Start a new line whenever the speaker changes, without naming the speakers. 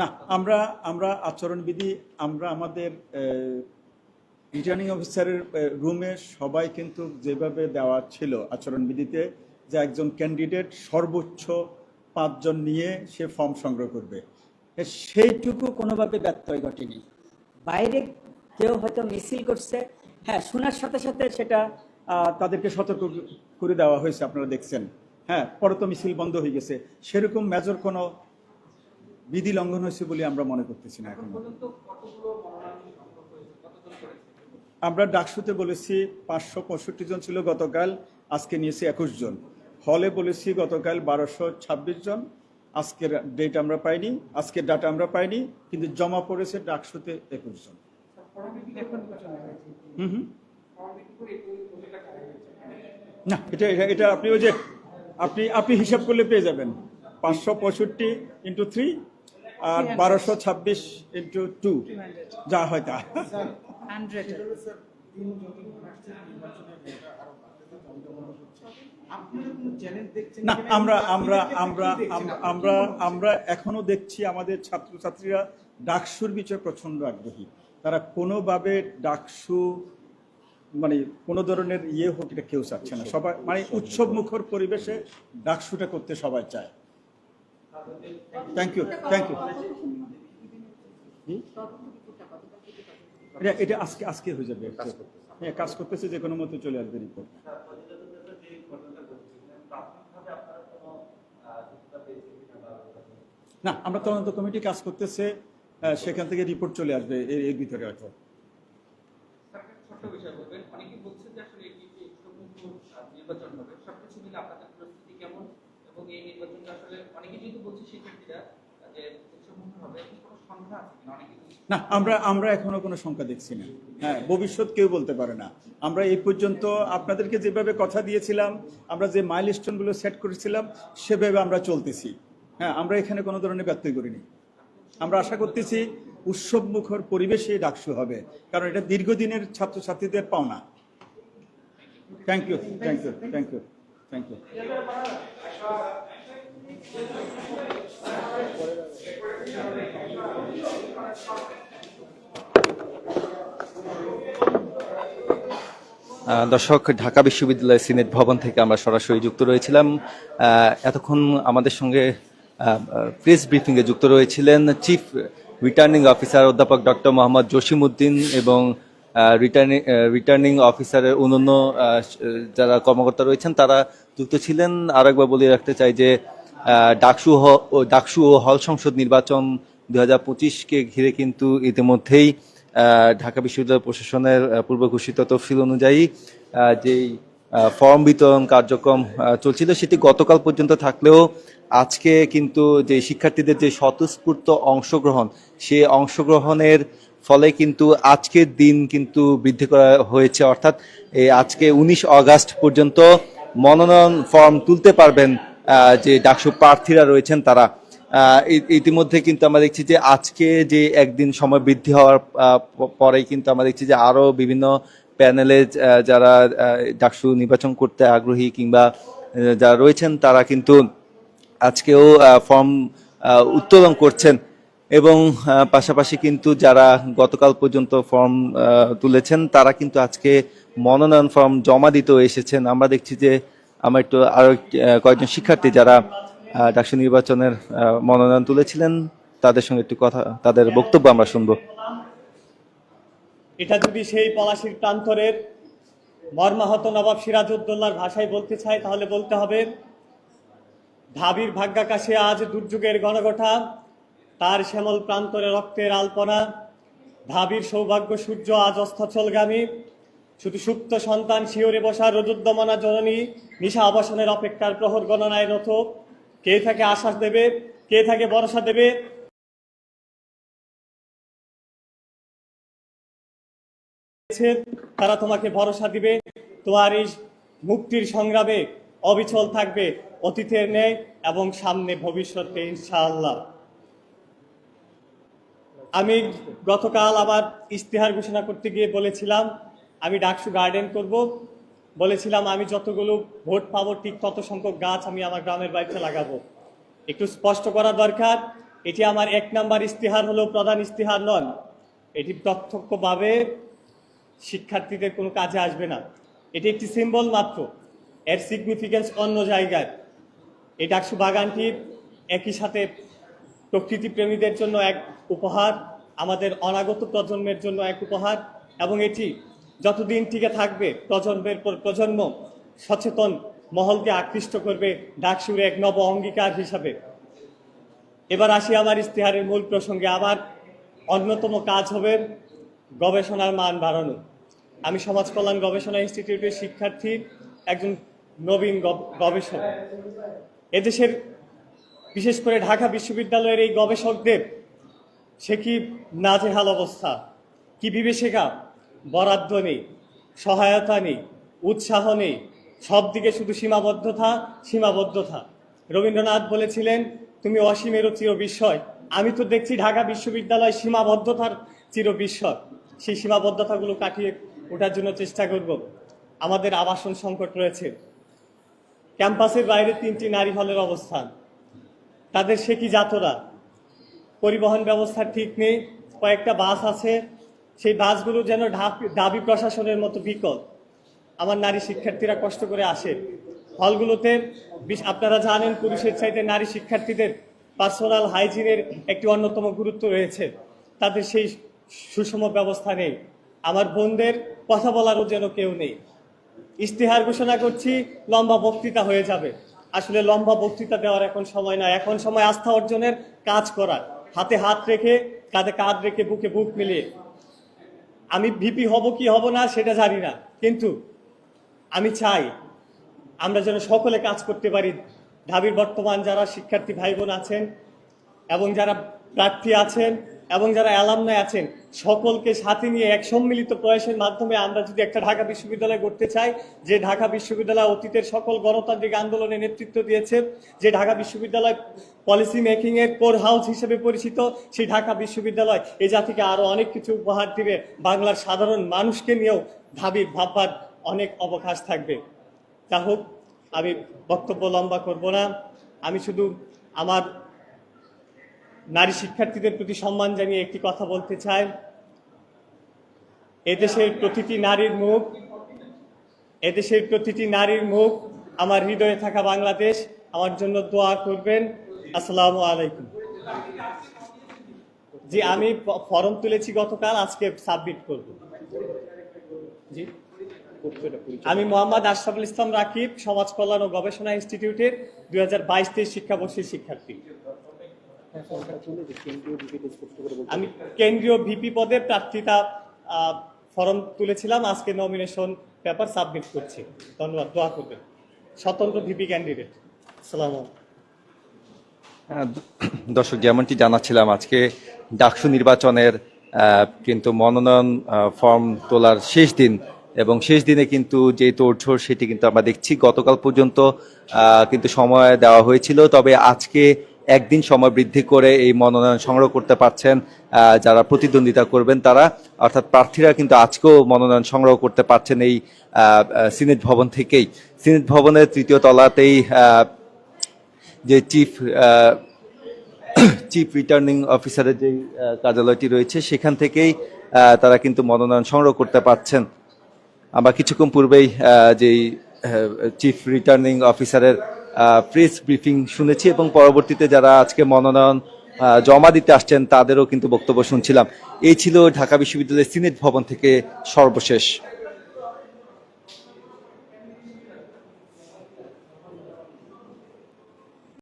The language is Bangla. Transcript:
না, আমরা আমরা আচরণবিধি, আমরা আমাদের রিটার্নিং অফিসারের রুমে সবাই কিন্তু যেভাবে দেওয়া ছিল আচরণবিধিতে, যে একজন ক্যান্ডিডেট সর্বোচ্চ পাঁচজন নিয়ে সে ফর্ম সংগ্রহ করবে। সেইটুকু কোনোভাবে ব্যত্যয় ঘটেনি।
বাইরে কেউ হয়তো মিছিল করছে। হ্যাঁ শোনার সাথে সাথে সেটা
তাদেরকে সতর্ক করে দেওয়া হয়েছে, আপনারা দেখছেন। হ্যাঁ পরে তো মিছিল বন্ধ হয়ে গেছে। সেরকম মেজর কোনো বিধি লঙ্ঘন হয়েছে বলে আমরা মনে করতেছি না এখন। আমরা ডাকসুতে বলেছি পাঁচশো পঁয়ষট্টি জন ছিল গতকাল, আজকে নিয়েছি একুশ জন। হলে বলেছি গতকাল বারোশো ছাব্বিশ জন। আজকের ডেট আমরা পাইনি, আজকের ডাটা আমরা পাইনি, কিন্তু জমা পড়েছে ডাকসুতে একুশ জন। হুম হুম। না এটা- এটা আপনি ওই যে আপনি আপনি হিসাব করলে পেয়ে যাবেন। পাঁচশো পঁয়ষট্টি ইন্টু থ্রি আর বারোশো ছাব্বিশ ইন্টু টু যা হয় তা। না আমরা আমরা আমরা আমরা আমরা এখনও দেখছি আমাদের ছাত্রছাত্রীরা ডাকসুর বিষয়ে প্রচণ্ড আগ্রহী। তারা কোনোভাবে ডাকসু মানে কোনো ধরনের ইয়ে হোক এটা কেউ চাচ্ছে না। সবাই মানে উৎসব মুখর পরিবেশে ডাকসুটা করতে সবাই চায়। থ্যাংক ইউ থ্যাংক ইউ এটা এটা আজকে আজকে হয়ে যাবে। হ্যাঁ কাজ করতেছে যে কোনো মতো চলে আসবে রিপোর্ট না আমরা তদন্ত কমিটি কাজ করতেছে সেখান থেকে রিপোর্ট চলে আসবে এর এর ভিতরে হয়তো
স্যার, একটা ছোট্ট বিষয় বলবেন অনেকে বলছেন যে আসলে এটি একটি উৎসবমুখর, আহ, নির্বাচন হবে। সবকিছু মিলে আপনাদের প্রস্তুতি কেমন? এবং এই নির্বাচনটা আসলে অনেকে যেহেতু বলছে শিক্ষার্থীরা যে
না, আমরা আমরা এখনও কোনো সংখ্যা দেখছি না। হ্যাঁ ভবিষ্যৎ কেউ বলতে পারে না। আমরা এই পর্যন্ত আপনাদেরকে যেভাবে কথা দিয়েছিলাম, আমরা যে মাইল স্টোনগুলো সেট করেছিলাম, সেভাবে আমরা চলতেছি। হ্যাঁ আমরা এখানে কোনো ধরনের ব্যত্যয় করিনি। আমরা আশা করতেছি উৎসব মুখর পরিবেশে ডাকসু হবে, কারণ এটা দীর্ঘদিনের ছাত্রছাত্রীদের পাওনা। Thank you thank you thank you thank you
দর্শক, ঢাকা বিশ্ববিদ্যালয় সিনেট ভবন থেকে আমরা সরাসরি যুক্ত রয়েছিলাম। এতক্ষণ আমাদের সঙ্গে প্রেস ব্রিফিংয়ে যুক্ত রয়েছিলেন চিফ রিটার্নিং অফিসার অধ্যাপক ডক্টর মোহাম্মদ জসিমউদ্দিন এবং রিটার্নিং রিটার্নিং অফিসারের অন্যান্য যারা কর্মকর্তা রয়েছেন, তারা যুক্ত ছিলেন। আরেকবার বলে রাখতে চাই যে ডাকসু ডাকসু ও হল সংসদ নির্বাচন দু হাজার পঁচিশকে ঘিরে কিন্তু ইতিমধ্যেই ঢাকা বিশ্ববিদ্যালয় প্রশাসনের পূর্ব ঘোষিত তফসিল অনুযায়ী যেই ফর্ম বিতরণ কার্যক্রম চলছিল, সেটি গতকাল পর্যন্ত থাকলেও আজকে কিন্তু যে শিক্ষার্থীদের যে স্বতঃস্ফূর্ত অংশগ্রহণ, সে অংশগ্রহণের ফলে কিন্তু আজকের দিন কিন্তু বৃদ্ধি করা হয়েছে। অর্থাৎ আজকে উনিশ অগাস্ট পর্যন্ত মনোনয়ন ফর্ম তুলতে পারবেন যে ডাকসু প্রার্থীরা রয়েছেন তারা। ইতিমধ্যে কিন্তু আমরা দেখছি যে আজকে যে একদিন সময় বৃদ্ধি হওয়ার পরেই কিন্তু আমরা দেখছি যে আরও বিভিন্ন প্যানেলে যারা ডাকসু নির্বাচন করতে আগ্রহী কিংবা যারা রয়েছেন তারা কিন্তু আজকেও ফর্ম উত্তোলন করছেন। এবং পাশাপাশি কিন্তু যারা গতকাল পর্যন্ত ফর্ম তুলেছেন, তারা কিন্তু আজকে মনোনয়ন ফর্ম জমা দিতেও এসেছেন। আমরা দেখছি যে আমার একটু আরও কয়েকজন শিক্ষার্থী যারা ডাকসু নির্বাচনের মনোনয়ন তুলেছিলেন, তাদের সঙ্গে একটু কথা, তাদের বক্তব্য আমরা শুনব।
এটা যদি সেই পলাশির প্রান্তরের মর্মাহত নবাব সিরাজউদ্দৌলার ভাষায় বলতে চাই তাহলে বলতে হবে, ঢাবির ভাগ্যাকাশে আজ দুর্যোগের গণগঠা তার শ্যামল প্রান্তরে রক্তের আলপনা। ঢাবির সৌভাগ্য সূর্য আজ অস্তাচলগামী শুধু সুপ্ত সন্তান শিওরে বসা রজুদ্দমনা জননী, নিশা অবসানের অপেক্ষার প্রহর গণনায় রত কে থাকে আশ্বাস দেবে? কে থাকে ভরসা দেবে? তারা তোমাকে ভরসা দিবে। তোমার এই মুক্তির সংগ্রামে অবিচল থাকবে অতীতের ন্যায় এবং সামনে ভবিষ্যতে ইনশাআল্লাহ। আমি গতকাল আবার ইশতেহার ঘোষণা করতে গিয়ে বলেছিলাম, আমি ডাকসু গার্ডেন করব। বলেছিলাম, আমি যতগুলো ভোট পাবো, ঠিক তত সংখ্যক গাছ আমি আমার গ্রামের বাড়িতে লাগাবো। একটু স্পষ্ট করা দরকার, এটি আমার এক নাম্বার ইশতেহার হলেও প্রধান ইস্তিহার নন। এটি প্রত্যক্ষভাবে শিক্ষার্থীদের কোনো কাজে আসবে না। এটি একটি সিম্বল মাত্র, এর সিগনিফিকেন্স অন্য জায়গায়। এই ডাকসু বাগানটি একই সাথে প্রকৃতি প্রেমীদের জন্য এক উপহার, আমাদের অনাগত প্রজন্মের জন্য এক উপহার, এবং এটি যতদিন টিকে থাকবে, প্রজন্মের পর প্রজন্ম সচেতন মহলকে আকৃষ্ট করবে ডাকসুর এক নব অঙ্গীকার হিসাবে। এবার আসি আমার ইস্তেহারের মূল প্রসঙ্গে। আমার অন্যতম কাজ হবে গবেষণার মান বাড়ানো। আমি সমাজ কল্যাণ গবেষণা ইনস্টিটিউটের শিক্ষার্থী, একজন নবীন গবেষক। এদেশের বিশেষ করে ঢাকা বিশ্ববিদ্যালয়ের এই গবেষকদের, সে কি নাজেহাল অবস্থা? কি বিবেচিকা বরাদ্দ নেই, সহায়তা নেই, উৎসাহ নেই, সব দিকে শুধু সীমাবদ্ধতা সীমাবদ্ধতা। রবীন্দ্রনাথ বলেছিলেন, তুমি অসীমেরও চির বিস্ময় আমি তো দেখছি ঢাকা বিশ্ববিদ্যালয় সীমাবদ্ধতার চির বিস্ময় সেই সীমাবদ্ধতাগুলো কাটিয়ে ওঠার জন্য চেষ্টা করব। আমাদের আবাসন সংকট রয়েছে। ক্যাম্পাসের বাইরে তিনটি নারী হলের অবস্থান। তাদের সে কি যাতরা পরিবহন ব্যবস্থা ঠিক নেই, কয়েকটা বাস আছে, সেই বাসগুলো যেন দাবি প্রশাসনের মতো বিকল আমার নারী শিক্ষার্থীরা কষ্ট করে আসে। হলগুলোতে আপনারা জানেন পুরুষের চাইতে নারী শিক্ষার্থীদের পার্সোনাল হাইজিনের একটি অন্যতম গুরুত্ব রয়েছে। তাদের সেই সুষম ব্যবস্থা নেই। আমার বোনদের কথা বলারও যেন কেউ নেই। ইশতেহার ঘোষণা করছি, লম্বা বক্তৃতা হয়ে যাবে। আসলে লম্বা বক্তৃতা দেওয়ার এখন সময় না এখন সময় আস্থা অর্জনের কাজ করার। হাতে হাত রেখে, কাঁধে কাঁধ রেখে, বুকে বুক মিলিয়ে। আমি ভিপি হব কি হব না সেটা জানি না। কিন্তু আমি চাই আমরা যেন সকলে কাজ করতে পারি। ঢাবির বর্তমান যারা শিক্ষার্থী ভাই বোন আছেন এবং যারা প্রার্থী আছেন এবং যারা অ্যালামনায় আছেন, সকলকে সাথে নিয়ে এক সম্মিলিত প্রয়াসের মাধ্যমে আমরা যদি একটা ঢাকা বিশ্ববিদ্যালয় করতে চাই, যে ঢাকা বিশ্ববিদ্যালয় অতীতের সকল গণতান্ত্রিক আন্দোলনে নেতৃত্ব দিয়েছে, যে ঢাকা বিশ্ববিদ্যালয় পলিসি মেকিংয়ের কোর হাউস হিসেবে পরিচিত, সেই ঢাকা বিশ্ববিদ্যালয় এই জাতিকে আরও অনেক কিছু উপহার দিবে, বাংলার সাধারণ মানুষকে নিয়েও ভাবি, ভাববার অনেক অবকাশ থাকবে। যা হোক, আমি বক্তব্য লম্বা করব না। আমি শুধু আমার নারী শিক্ষার্থীদের প্রতি সম্মান জানিয়ে একটি কথা বলতে চাই। এদেশের প্রতিটি নারীর মুখ, এদেশের প্রতিটি নারীর মুখ, আমার হৃদয়ে থাকা বাংলাদেশ, আমার জন্য দোয়া করবেন। আসসালামু আলাইকুম। জি, আমি ফর্ম তুলেছি গতকাল, আজকে সাবমিট করব। জি। আমি মোহাম্মদ আশরাফুল ইসলাম রাকিব, সমাজ কল্যাণ ও গবেষণা ইনস্টিটিউটের দুই হাজার বাইশ তেইশ শিক্ষাবর্ষের শিক্ষার্থী। আমি কেন্দ্রীয় ভিপি পদে প্রার্থিতা ফর্ম তুলেছিলাম। আজকে নমিনেশন পেপার সাবমিট করছি। ধন্যবাদ, দোয়া করবেন। স্বতন্ত্র ভিপি ক্যান্ডিডেট সালাম
দর্শক, যেমনটি জানাচ্ছিলাম, আজকে ডাকসু নির্বাচনের কিন্তু মনোনয়ন ফর্ম তোলার শেষ দিন এবং শেষ দিনে কিন্তু যে তোড়ঝোড়, সেটি কিন্তু আমরা দেখছি। গতকাল পর্যন্ত কিন্তু সময় দেওয়া হয়েছিল। তবে আজকে একদিন সময় বৃদ্ধি করে এই মনোনয়ন সংগ্রহ করতে পারছেন যারা প্রতিদ্বন্দ্বিতা করবেন তারা। অর্থাৎ প্রার্থীরা কিন্তু আজকেও মনোনয়ন সংগ্রহ করতে পারছেন এই সিনেট ভবন থেকেই। সিনেট ভবনের তৃতীয় তলাতেই যে চিফ চিফ রিটার্নিং অফিসারের যে কার্যালয়টি রয়েছে, সেখান থেকেই তারা কিন্তু মনোনয়ন সংগ্রহ করতে পারছেন। আমরা কিছুক্ষণ পূর্বেই যেই চিফ রিটার্নিং অফিসারের প্রেস ব্রিফিং শুনেছি এবং পরবর্তীতে যারা আজকে মনোনয়ন জমা দিতে আসছেন, তাদেরও কিন্তু বক্তব্য শুনছিলাম। এই ছিল ঢাকা বিশ্ববিদ্যালয়ের সিনেট ভবন থেকে সর্বশেষ